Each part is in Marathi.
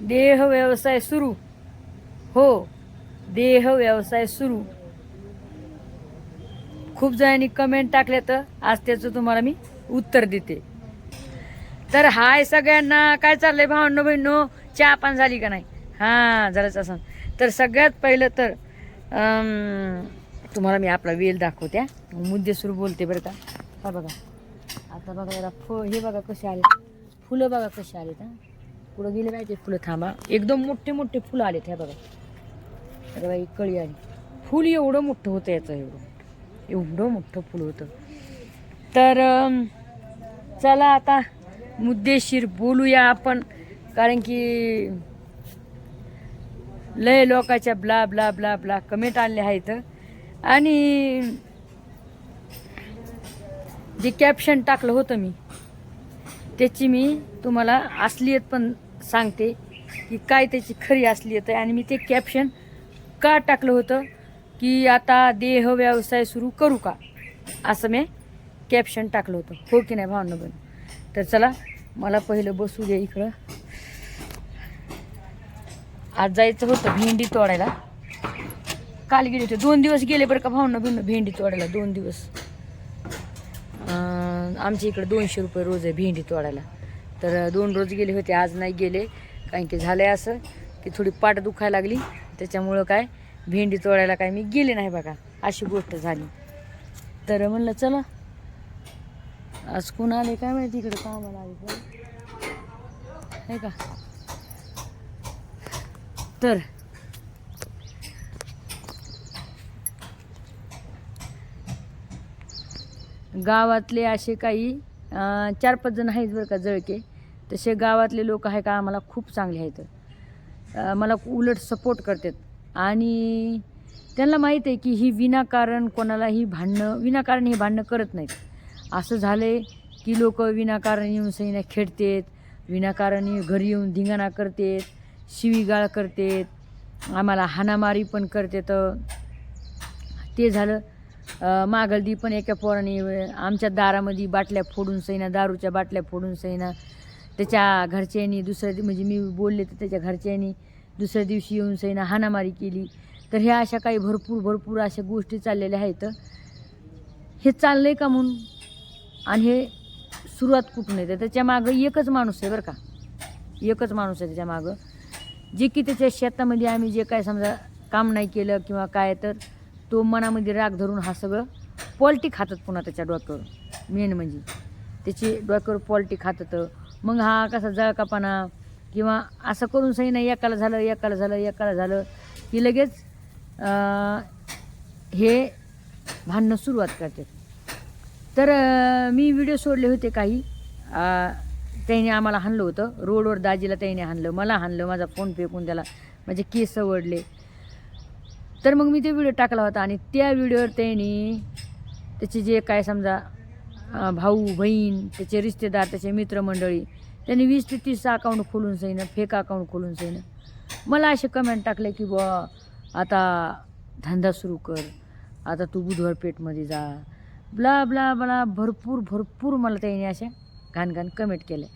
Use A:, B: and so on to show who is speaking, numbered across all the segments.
A: देह व्यवसाय सुरू. हो देह व्यवसाय सुरू. खूप जणांनी कमेंट टाकले तर आज त्याचं तुम्हाला मी उत्तर देते. तर हाय सगळ्यांना काय चाललंय भावांनो बहिणो चहा पान झाली का नाही? हां झालंच असं. तर सगळ्यात पहिलं तर तुम्हाला मी आपला वेल दाखवते मुद्दे सुरू बोलते बरं का. हा बघा. आता बघा जरा फ हे बघा कसे आले फुलं बघा कसे आलेत हा. पुढं गेले पाहिजे फुलं थांबा. एकदम मोठे मोठे फुलं आलेत हे बघा. अरे बाई कळी आली. फुल एवढं मोठं होतं याचं एवढं. एवढं मोठं फुल होतं. तर चला आता मुद्देशीर बोलूया आपण. कारण की लय लोकाच्या blah blah blah blah comment आणले आहेत. आणि जे कॅप्शन टाकलं होतं मी त्याची मी तुम्हाला असलियत पण सांगते की काय त्याची खरी असली येतं आणि मी ते कॅप्शन का टाकलं होतं की आता देह व्यवसाय सुरू करू का? असं मी कॅप्शन टाकलं होतं. हो की नाही भावना बन तर चला मला पहिलं बसू द्या इकडं. आज जायचं होतं भेंडी तोडायला. काल गेले होते. दोन दिवस गेले बरं का भावना बिन भेंडी तोडायला दोन दिवस. आमच्या इकडे दोनशे रुपये रोज आहे भेंडी तोडायला. तर दोन रोज गेले होते आज नाही गेले. कारण की झालं असं की थोडी पाठ दुखायला लागली. त्याच्यामुळं काय भेंडी तोडायला काय मी गेले नाही बघा. अशी गोष्ट झाली. तर म्हणलं चला. आज कोण आले काय माहिती इकडे कामाला आले पण का? तर गावातले असे काही चार पाच जण आहेत बरं का जळके. तसे गावातले लोक आहे का आम्हाला खूप चांगले आहेत. मला उलट सपोर्ट करतात. आणि त्यांना माहीत आहे की ही विनाकारण कोणालाही भांडणं विनाकारण ही भांडणं करत नाहीत. असं झालं आहे की लोक विनाकारण येऊन सैना खेळतेत विनाकारण घरी येऊन धिंगाणा करतेत शिवीगाळ करतेत आम्हाला हाणामारी पण करतेत. ते झालं. मागलदी पण एका पोराने आमच्या दारामध्ये बाटल्या फोडून सैना दारूच्या बाटल्या फोडून सैना. त्याच्या घरच्यांनी दुसऱ्या म्हणजे मी बोलले तर त्याच्या घरच्यांनी दुसऱ्या दिवशी येऊन सैना हाणामारी केली. तर ह्या अशा काही भरपूर भरपूर अशा गोष्टी चाललेल्या आहेत. हे चाललं आहे का म्हणून? आणि हे सुरुवात कुठून येते? त्याच्या मागं एकच माणूस आहे बरं का. एकच माणूस आहे त्याच्या मागं. जे की त्याच्या शेतामध्ये आम्ही जे काय समजा काम नाही केलं किंवा काय तर तो मनामध्ये राग धरून हा सगळं पॉल्टी खातात पुन्हा त्याच्या डोक्यावर. मेन म्हणजे. त्याची डोक्यावर पॉल्टी खातात मग हा कसा जळकापणा किंवा असं करून सही नाही एकाला झालं एकाला झालं एकाला झालं की लगेच हे भांडणं सुरुवात करतात तर मी व्हिडिओ सोडले होते काही. त्याने आम्हाला हाणलं होतं. रोडवर दाजीला त्याने हाणलं मला हाणलं माझा फोन फेकून त्याला. माझे केस वडले तर मग मी ते व्हिडिओ टाकला होता आणि त्या व्हिडिओवर त्यांनी त्याचे जे काय समजा भाऊ बहीण त्याचे रिश्तेदार त्याचे मित्रमंडळी त्यांनी वीस ते तीस अकाउंट खोलून सईनं फेक अकाउंट खोलून सईनं मला असे कमेंट टाकले की बुवा आता धंदा सुरू कर आता तू बुधवार पेठमध्ये जा. ब्ला ब्ला ब्ला भरपूर भरपूर मला त्यांनी अशा घाण घाण कमेंट केले.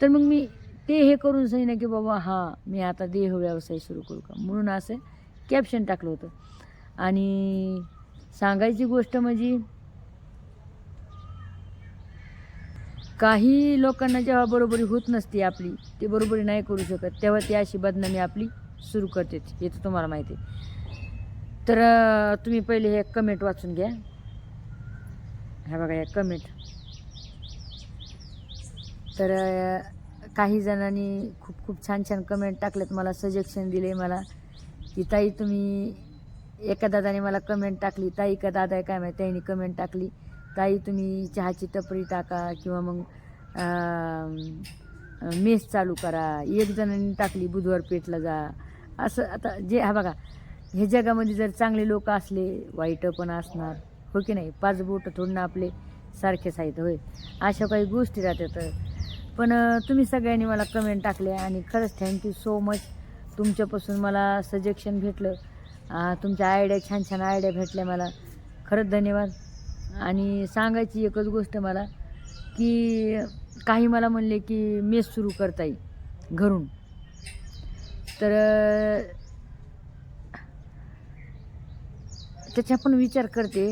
A: तर मग मी ते हे करून सईन की बाबा हां मी आता देह व्यवसाय सुरू करू का? म्हणून असं कॅप्शन टाकलं होतं. आणि सांगायची गोष्ट म्हणजे काही लोकांना जेव्हा बरोबरी होत नसते आपली ते बरोबरी नाही करू शकत तेव्हा ती अशी बदनामी आपली सुरू करते. हे तर तुम्हाला माहिती आहे. तर तुम्ही पहिले हे कमेंट वाचून घ्या. ह्या बघा या कमेंट तर काही जणांनी खूप खूप छान छान कमेंट टाकलेत. मला सजेशन दिले मला की ताई तुम्ही एका दादाने मला कमेंट टाकली. ताई का दादा आहे काय माहिती? त्यांनी कमेंट टाकली. ताई तुम्ही चहाची टपरी टाका किंवा मग मेस चालू करा. एक जणांनी टाकली बुधवार पेठला जा. असं आता जे हा बघा हे जगामध्ये जर चांगले लोक असले वाईट पण असणार. हो की नाही? पाच बोट थोडं आपले सारखेच आहेत होय. अशा काही गोष्टी राहतात. पण तुम्ही सगळ्यांनी मला कमेंट टाकले आणि खरंच थँक्यू सो मच तुमच्यापासून मला सजेशन भेटलं. तुमच्या आयडिया छान छान आयडिया भेटल्या मला. खरंच धन्यवाद. आणि सांगायची एकच गोष्ट मला की काही मला म्हणले की मेस सुरू करता येईल घरून. तर त्याच्या त्याचा पण विचार करते.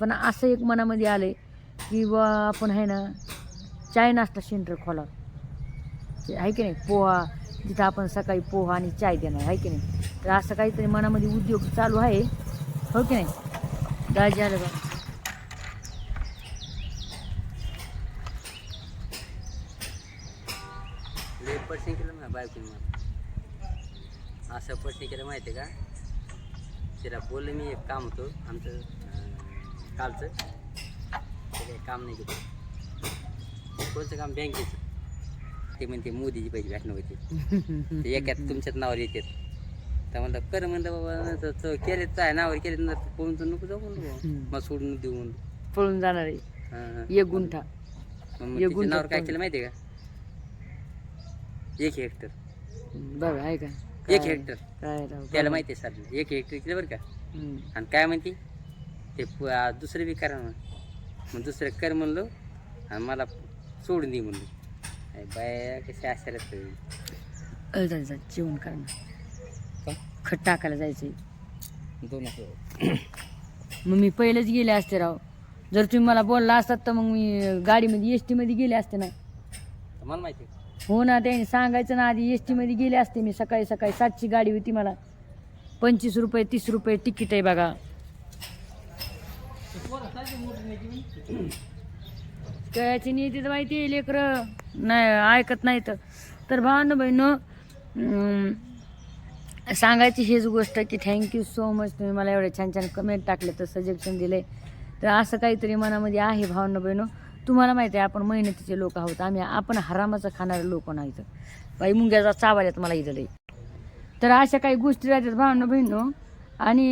A: पण असं एक मनामध्ये आलं की बा आपण आहे ना चाय नाश्ता सेंटर खोला आहे की नाही? पोहा जिथं आपण सकाळी पोहा आणि चाय देणार आहे की नाही? तर असं काहीतरी मनामध्ये उद्योग चालू आहे हो की नाही? दाजी आलं बा
B: लय केलं ना बायकोने. असं पटणे केलं माहिती आहे का? तिला बोललं मी एक काम होतं आमचं कालचं. ते काही काम नाही केलं. कोणतं काम? बँकेचं. ते म्हणते मोदीची पैसे भेटणं होते. ते एकात तुमच्याच नावावर येतात. तर म्हणलं कर म्हणलं बाबा केले तर नावावर केले ना कोण तर नको जाऊ म्हणलं. मग सोडून देऊ म्हणलं
A: पळून जाणार आहे. एक गुंठा.
B: नावावर काय. केलं माहिती आहे का? एक हेक्टर.
A: बघा आहे का?
B: एक हेक्टर. त्याला. माहिती आहे सर एक हेक्टर केलं बरं का. आणि काय म्हणते? ते दुसरं बी करा मग दुसरं कर म्हणलो आणि मला सोडून दे म्हणलो. बाया कशा असायला तर
A: अ, जा जा जेवण कर ना खट टाकायला जायचंय.
B: दोन
A: मग मी पहिलेच गेले असते राव. जर तुम्ही मला बोलला असतात तर मग मी गाडीमध्ये एस टीमध्ये गेले असते ना.
B: मला माहिती.
A: हो ना त्याने सांगायचं ना आधी एस टीमध्ये गेले असते मी. सकाळी सकाळी सातची गाडी होती मला. पंचवीस रुपये तीस रुपये तिकीट आहे बघा. कळायची नीती तर माहिती आहे लेकरं. नाही ऐकत नाही तर. तर भावानं बहिणं सांगायची हीच गोष्ट की थँक्यू सो मच तुम्ही मला एवढे छान छान कमेंट टाकले तर सजेशन दिले. तर असं काहीतरी मनामध्ये आहे भावानं बहिणं तुम्हाला माहिती आहे आपण मेहनतीचे लोक आहोत. आम्ही आपण हरामाचं खाणारे लोक नाही तर. बाई मुंग्याचा चावाल्यात मला इथं लई. तर अशा काही गोष्टी राहतात भावानं बहिणं आणि